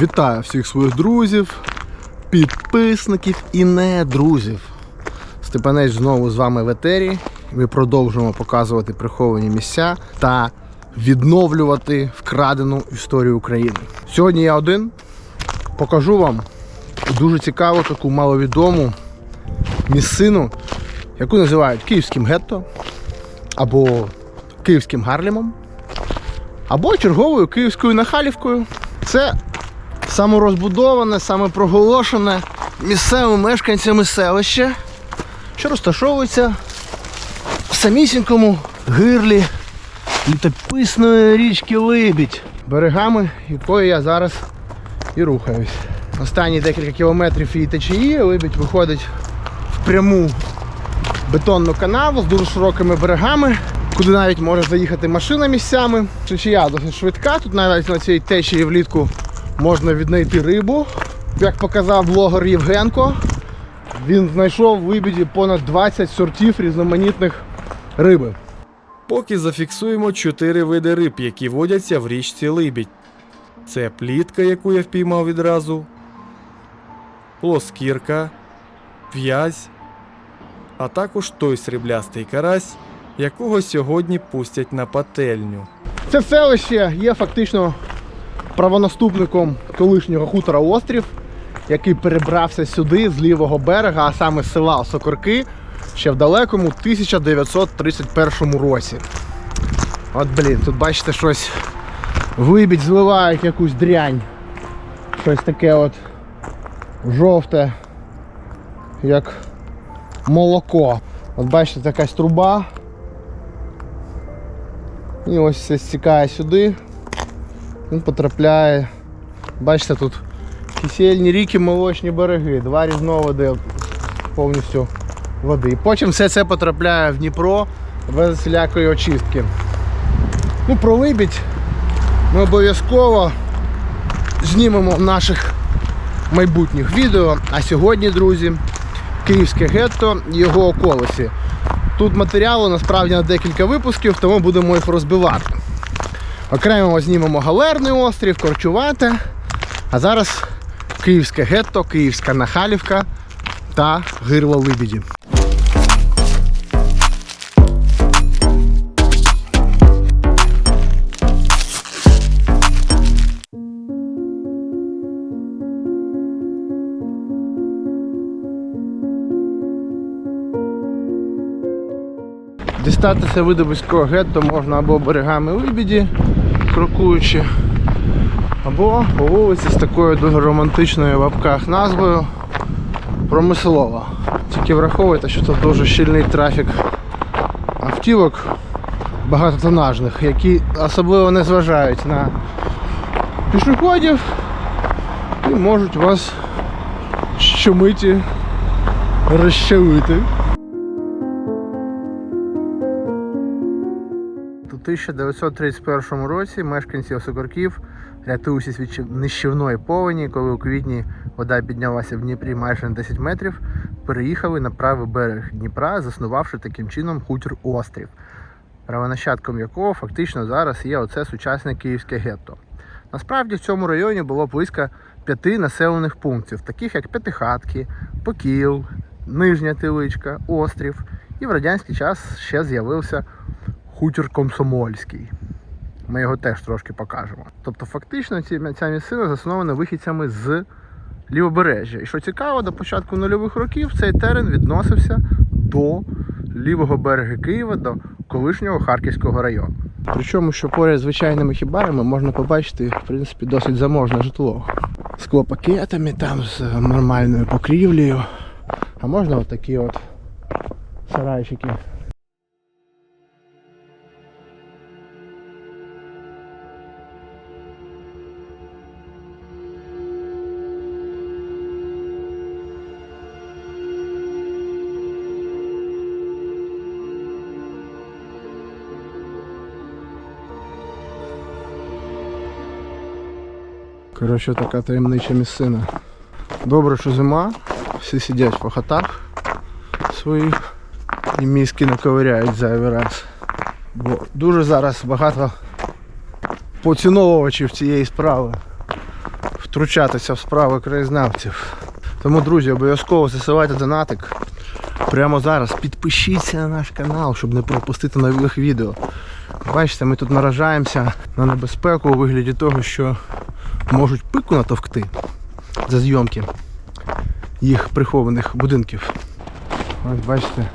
Вітаю всіх своїх друзів, підписників і не друзів. Степанець знову з вами в етері. Ми продовжуємо показувати приховані місця та відновлювати вкрадену історію України. Сьогодні я один покажу вам дуже цікаву таку маловідому місцину, яку називають Київським гетто або Київським Гарлемом, або черговою Київською Нахалівкою. Це саморозбудоване, самопроголошене місцевими мешканцями селище, що розташовується в самісінькому гирлі літописної річки Либідь, берегами якої я зараз і рухаюсь. Останні декілька кілометрів її течії Либідь виходить в пряму бетонну канаву з дуже широкими берегами, куди навіть може заїхати машина місцями. Течія досить швидка. Тут навіть на цій течії влітку можна віднайти рибу. Як показав блогер Євгенко, він знайшов в Либіді понад 20 сортів різноманітних риби. Поки зафіксуємо чотири види риб, які водяться в річці Либідь. Це плітка, яку я впіймав відразу, плоскірка, в'язь, а також той сріблястий карась, якого сьогодні пустять на пательню. Це селище є фактично правонаступником колишнього хутора Острів, який перебрався сюди з лівого берега, а саме з села Сокорки, ще в далекому 1931 році. От блін, тут бачите щось вибіть, зливають якусь дрянь. Щось таке от жовте, як молоко. От бачите, якась труба. І ось все стікає сюди. Він потрапляє. Бачите, тут кисельні ріки, молочні береги, два різновиди повністю води. І потім все це потрапляє в Дніпро без всілякої очистки. Ну, про Либідь ми обов'язково знімемо в наших майбутніх відео. А сьогодні, друзі, Київське гетто і його околиці. Тут матеріалу насправді на декілька випусків, тому будемо їх розбивати. Окремо знімемо Галерний острів, Корчувате. А зараз Київське гетто, Київська Нахалівка та Гирло Либіді. Дістатися видобиського гетто можна або берегами Либіді, крокуючи, або по вулиці з такою дуже романтичною в лапках назвою Промислова. Тільки враховуйте, що тут дуже щільний трафік автівок багатотонажних, які особливо не зважають на пішоходів і можуть вас щомиті розчавити. 1931 році мешканці Осокорків, рятуючись від нищівної повені, коли у квітні вода піднялася в Дніпрі майже на 10 метрів, переїхали на правий берег Дніпра, заснувавши таким чином хутір Острів, правонащадком якого фактично зараз є оце сучасне київське гетто. Насправді в цьому районі було близько п'яти населених пунктів, таких як П'ятихатки, Покіл, Нижня Тиличка, Острів. І в радянський час ще з'явився хутір Комсомольський. Ми його теж трошки покажемо. Тобто, фактично, ці, ця місцина заснована вихідцями з лівобережжя. І що цікаво, до початку нульових років цей терен відносився до лівого берега Києва, до колишнього Харківського району. Причому, що поряд з звичайними хібарами можна побачити, в принципі, досить заможне житло. Склопакетами, там з нормальною покрівлею. А можна отакі от сарайчики Коротше, така таємнича місцина. Добре, що зима, всі сидять по хатах своїх і мізки не ковиряють зайвий раз. Бо дуже зараз багато поціновувачів цієї справи. Втручатися в справи краєзнавців. Тому, друзі, обов'язково засилайте донатик. Прямо зараз підпишіться на наш канал, щоб не пропустити нових відео. Бачите, ми тут наражаємося на небезпеку у вигляді того, що можуть пику натовкти за зйомки їх прихованих будинків. Ось бачите,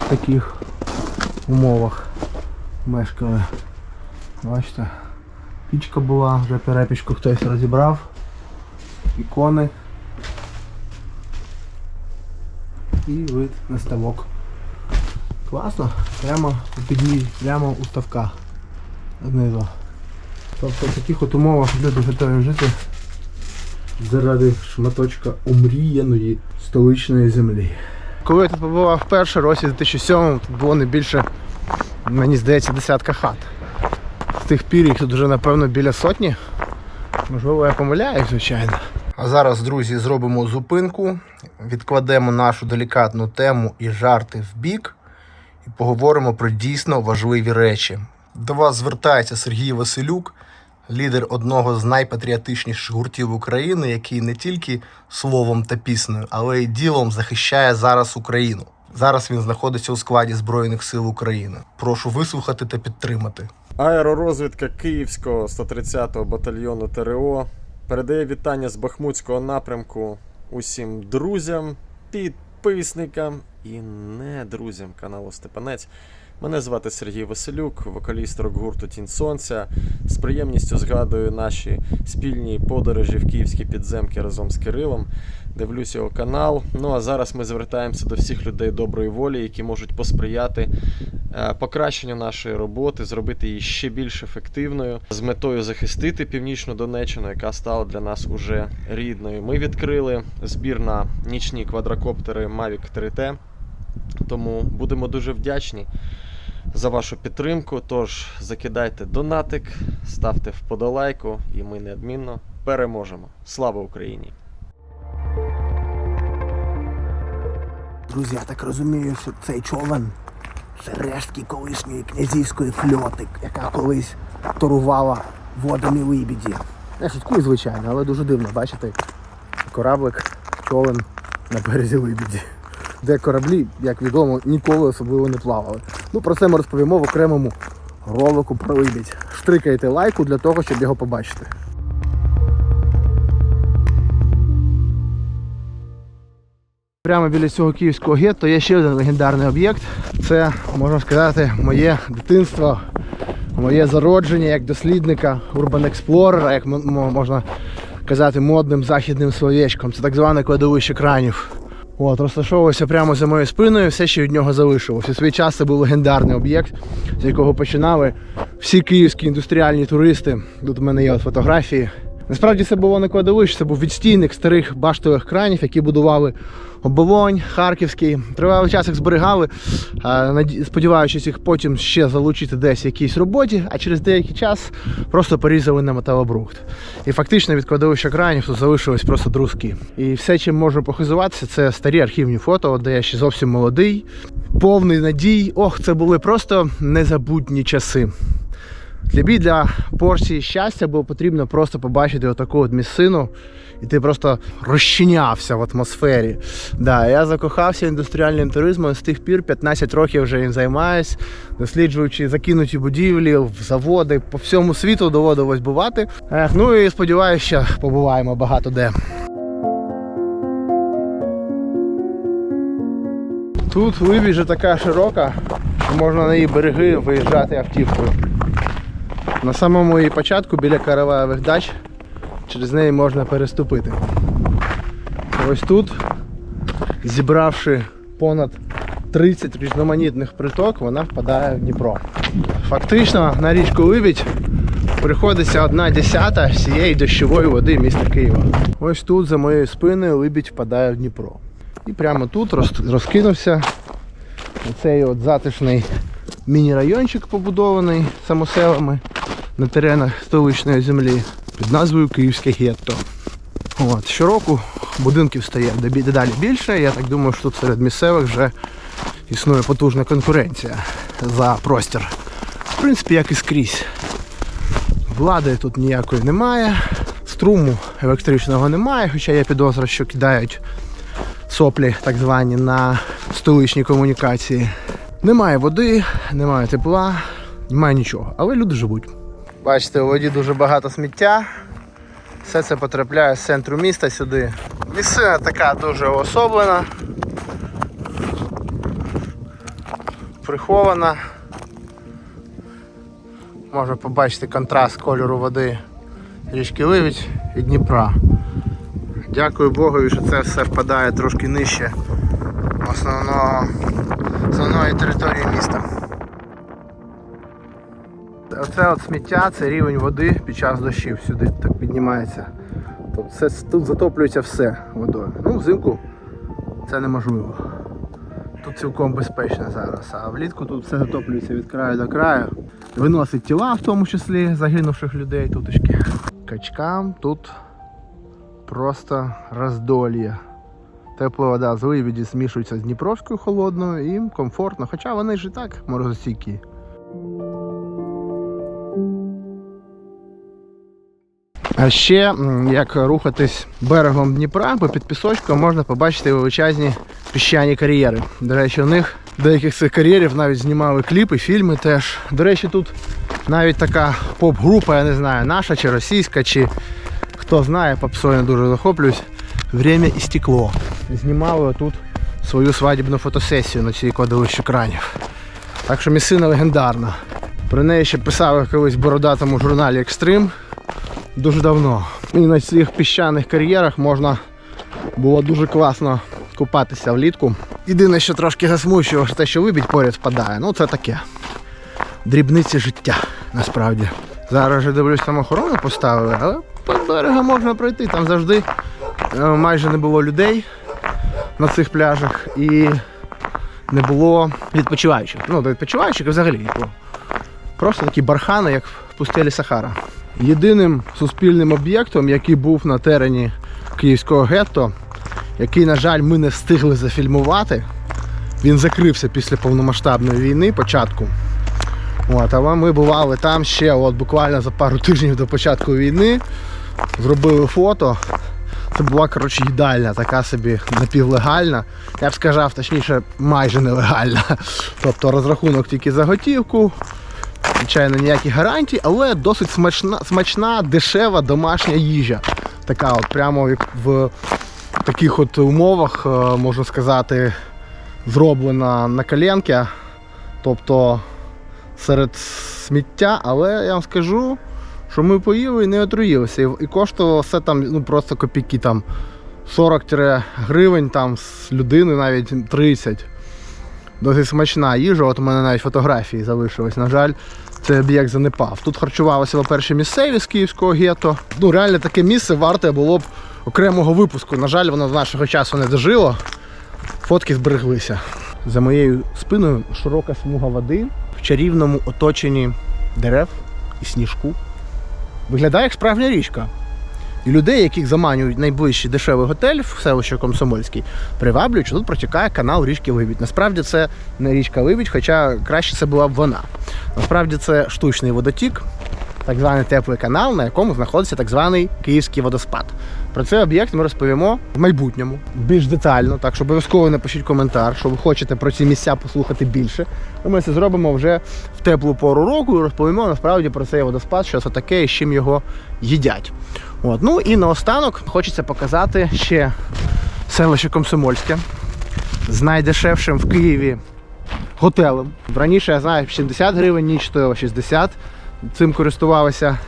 в таких умовах мешкали. Бачите, пічка була, вже перепічку хтось розібрав. Ікони. І вид на ставок. Класно, прямо у підлі, прямо у ставка. Знизу. Тобто в таких от умовах люди готові жити заради шматочка омріяної столичної землі. Коли я тут побував вперше, році 2007 тут було не більше, мені здається, десятка хат. З тих пір їх тут вже напевно біля сотні. Можливо, я помиляюсь, звичайно. А зараз, друзі, зробимо зупинку, відкладемо нашу делікатну тему і жарти в бік і поговоримо про дійсно важливі речі. До вас звертається Сергій Василюк, лідер одного з найпатріотичніших гуртів України, який не тільки словом та піснею, але й ділом захищає зараз Україну. Зараз він знаходиться у складі Збройних сил України. Прошу вислухати та підтримати. Аеророзвідка Київського 130-го батальйону ТРО передає вітання з Бахмутського напрямку усім друзям, підписникам і не друзям каналу Степанець. Мене звати Сергій Василюк, вокаліст рок-гурту Тінь Сонця. З приємністю згадую наші спільні подорожі в київські підземки разом з Кирилом. Дивлюсь його канал. Ну а зараз ми звертаємося до всіх людей доброї волі, які можуть посприяти е, покращенню нашої роботи, зробити її ще більш ефективною з метою захистити північну Донеччину, яка стала для нас уже рідною. Ми відкрили збір на нічні квадрокоптери Mavic 3T. Тому будемо дуже вдячні за вашу підтримку. Тож закидайте донатик, ставте вподолайку, і ми неодмінно переможемо. Слава Україні! Друзі, я так розумію, що цей човен це рештки колишньої князівської фльоти, яка колись торувала водами Либіді. Я шуткую, звичайно, але дуже дивно, бачите, кораблик, човен на березі Либіді. Де кораблі, як відомо, ніколи особливо не плавали. Ну про це ми розповімо в окремому ролику про Либідь. Штрикайте лайку для того, щоб його побачити. Прямо біля цього київського гетто є ще один легендарний об'єкт. Це, можна сказати, моє дитинство, моє зародження як дослідника, урбан-експлорера, як можна казати, модним західним словечком. Це так зване кладовище кранів. От, розташовувався прямо за моєю спиною, все, ще від нього залишилось. У свій час це був легендарний об'єкт, з якого починали всі київські індустріальні туристи. Тут у мене є от фотографії. Насправді це було не кладовище, це був відстійник старих баштових кранів, які будували оболонь, Харківський. Тривалий час їх зберігали, сподіваючись їх потім ще залучити десь в якійсь роботі, а через деякий час просто порізали на металобрухт. І фактично від кладовища кранів тут залишились просто друзки. І все, чим можу похизуватися, це старі архівні фото, де я ще зовсім молодий, повний надій. Ох, це були просто незабутні часи. Бій для порції щастя було потрібно просто побачити отаку от місцину, і ти просто розчинявся в атмосфері. Да, я закохався індустріальним туризмом з тих пір 15 років вже їм займаюсь, досліджуючи закинуті будівлі, заводи по всьому світу доводилось бувати. Ну і сподіваюся, що побуваємо багато де. Тут вибіж така широка, що можна на її береги виїжджати автівкою. На самому її початку біля караваєвих дач через неї можна переступити. Ось тут, зібравши понад 30 різноманітних приток, вона впадає в Дніпро. Фактично на річку Либідь приходиться одна десята всієї дощової води міста Києва. Ось тут за моєю спиною Либідь впадає в Дніпро. І прямо тут роз- розкинувся цей от затишний міні-райончик побудований самоселами на теренах столичної землі під назвою Київське гетто. От, щороку будинків стає дедалі більше. Я так думаю, що тут серед місцевих вже існує потужна конкуренція за простір. В принципі, як і скрізь. Влади тут ніякої немає. струму електричного немає, хоча є підозра, що кидають соплі так звані на столичні комунікації. Немає води, немає тепла, немає нічого, але люди живуть. Бачите, у воді дуже багато сміття. Все це потрапляє з центру міста сюди. Місцина така дуже особлена. Прихована. Можна побачити контраст кольору води річки Ливідь і Дніпра. Дякую Богові, що це все впадає трошки нижче основного, основної території міста. Оце от сміття, це рівень води під час дощів сюди так піднімається. Тобто це, тут затоплюється все водою. Ну, взимку це неможливо. Тут цілком безпечно зараз. А влітку тут все затоплюється від краю до краю. Виносить тіла, в тому числі загинувших людей туточки. Качкам тут просто роздольє. Тепла вода з Ливіді змішується з Дніпровською холодною їм комфортно, хоча вони ж і так морозостійкі. А ще, як рухатись берегом Дніпра по під пісочком, можна побачити величезні піщані кар'єри. До речі, у них деяких цих кар'єрів навіть знімали кліпи, фільми теж. До речі, тут навіть така поп-група, я не знаю, наша чи російська, чи хто знає, попсою не дуже захоплююсь. Время і стекло. Знімали тут свою свадібну фотосесію на цій кодовищі кранів. Так що місцина легендарна. Про неї ще писали колись в бородатому журналі Екстрим дуже давно. І на цих піщаних кар'єрах можна було дуже класно купатися влітку. Єдине, що трошки засмучувало, що те, що вибіть поряд впадає. Ну це таке. Дрібниці життя, насправді. Зараз вже дивлюсь, там охорону поставили, але по берегу можна пройти. Там завжди е, майже не було людей на цих пляжах і не було відпочиваючих. Ну, до відпочиваючих взагалі. Просто такі бархани, як в пустелі Сахара. Єдиним суспільним об'єктом, який був на терені київського гетто, який, на жаль, ми не встигли зафільмувати, він закрився після повномасштабної війни, початку. От, але ми бували там ще от, буквально за пару тижнів до початку війни, зробили фото. Це була коротше, їдальня, така собі напівлегальна. Я б сказав, точніше, майже нелегальна. Тобто розрахунок тільки за готівку, звичайно, ніяких гарантій, але досить смачна, смачна, дешева домашня їжа. Така от прямо в таких от умовах, е, можна сказати, зроблена на коленки. Тобто серед сміття, але я вам скажу, що ми поїли і не отруїлися. І коштувало все там ну, просто копійки там 40 гривень там з людини навіть 30. Досить смачна їжа, от у мене навіть фотографії залишились. На жаль, цей об'єкт занепав. Тут харчувалися, по-перше, місцеві з київського гетто. Ну, реально таке місце варте було б окремого випуску. На жаль, воно з нашого часу не дожило. Фотки збереглися. За моєю спиною широка смуга води в чарівному оточенні дерев і сніжку. Виглядає як справжня річка. І людей, яких заманюють найближчий дешевий готель в селищі Комсомольський, приваблюють, що тут протікає канал річки Либідь. Насправді це не річка Либідь, хоча краще це була б вона. Насправді це штучний водотік, так званий теплий канал, на якому знаходиться так званий Київський водоспад. Про цей об'єкт ми розповімо в майбутньому більш детально, так що обов'язково напишіть коментар, що ви хочете про ці місця послухати більше. Ми це зробимо вже в теплу пору року і розповімо насправді про цей водоспад, що це таке і з чим його їдять. От. Ну і наостанок хочеться показати ще селище Комсомольське з найдешевшим в Києві готелем. Раніше я знаю 70 гривень, ніч стоїла 60. Цим користувалися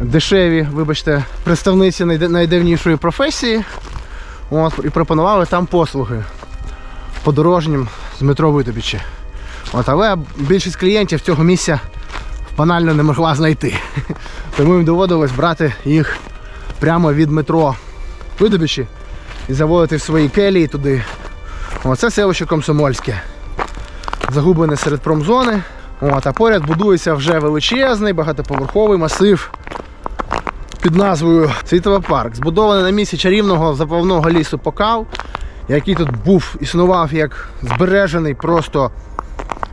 дешеві, вибачте, представниці найдавнішої професії. От, і пропонували там послуги подорожнім з метро Витобічі. От, але більшість клієнтів цього місця банально не могла знайти. Тому їм доводилось брати їх прямо від метро Видобичі і заводити в свої келії туди. Оце селище Комсомольське. Загублене серед промзони. От, а поряд будується вже величезний багатоповерховий масив під назвою Світовий парк. Збудований на місці чарівного заповного лісу Покал, який тут був, існував як збережений просто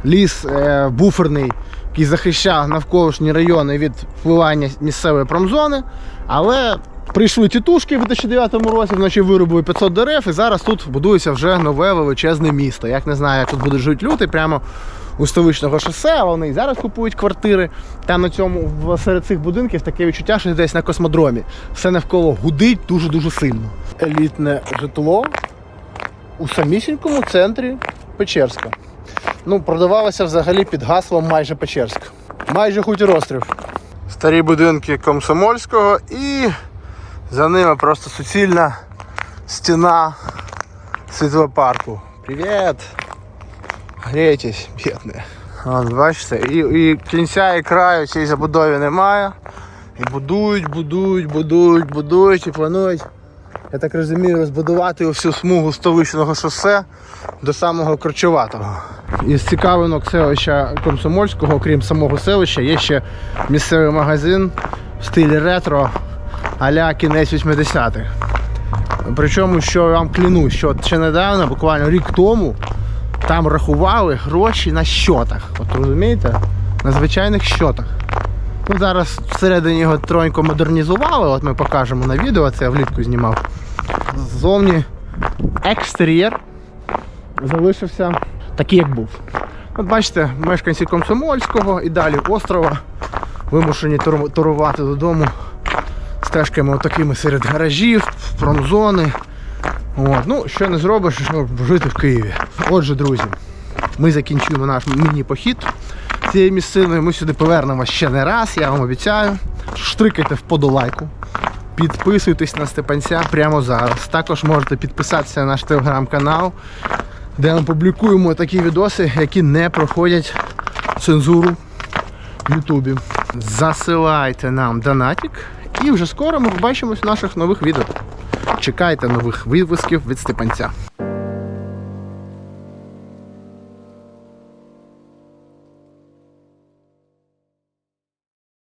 ліс е, буферний, який захищав навколишні райони від впливання місцевої промзони. Але Прийшли тітушки в 2009 році, вночі вирубили 500 дерев, і зараз тут будується вже нове величезне місто. Як не знаю, як тут будуть жити люди, прямо у столичного шосе, а вони і зараз купують квартири. Там на цьому серед цих будинків таке відчуття, що десь на космодромі. Все навколо гудить дуже-дуже сильно. Елітне житло у самісінькому центрі Печерська. Ну, продавалося взагалі під гаслом майже Печерськ. Майже хутір острів. Старі будинки Комсомольського і за ними просто суцільна стіна світлопарку. Привіт! Грейтесь, бідні. От, бачите, і, і кінця і краю цій забудові немає. І будують, будують, будують, будують і планують, я так розумію, розбудувати всю смугу столичного шосе до самого Корчоватого. Із цікавинок селища Комсомольського, окрім самого селища, є ще місцевий магазин в стилі ретро а-ля кінець 80-х. Причому, що я вам клянусь, що ще недавно, буквально рік тому, там рахували гроші на щотах. От розумієте? На звичайних щотах. Ну, зараз всередині його тронько модернізували, от ми покажемо на відео, це я влітку знімав. Ззовні екстер'єр залишився такий, як був. От бачите, мешканці Комсомольського і далі острова вимушені турувати додому стежками отакими серед гаражів, промзони. От. Ну, що не зробиш, щоб жити в Києві. Отже, друзі, ми закінчуємо наш міні-похід цією місциною. Ми сюди повернемося ще не раз, я вам обіцяю. Штрикайте в подолайку. Підписуйтесь на Степанця прямо зараз. Також можете підписатися на наш телеграм-канал, де ми публікуємо такі відоси, які не проходять цензуру в Ютубі. Засилайте нам донатик, і вже скоро ми побачимось в наших нових відео. Чекайте нових випусків від Степанця.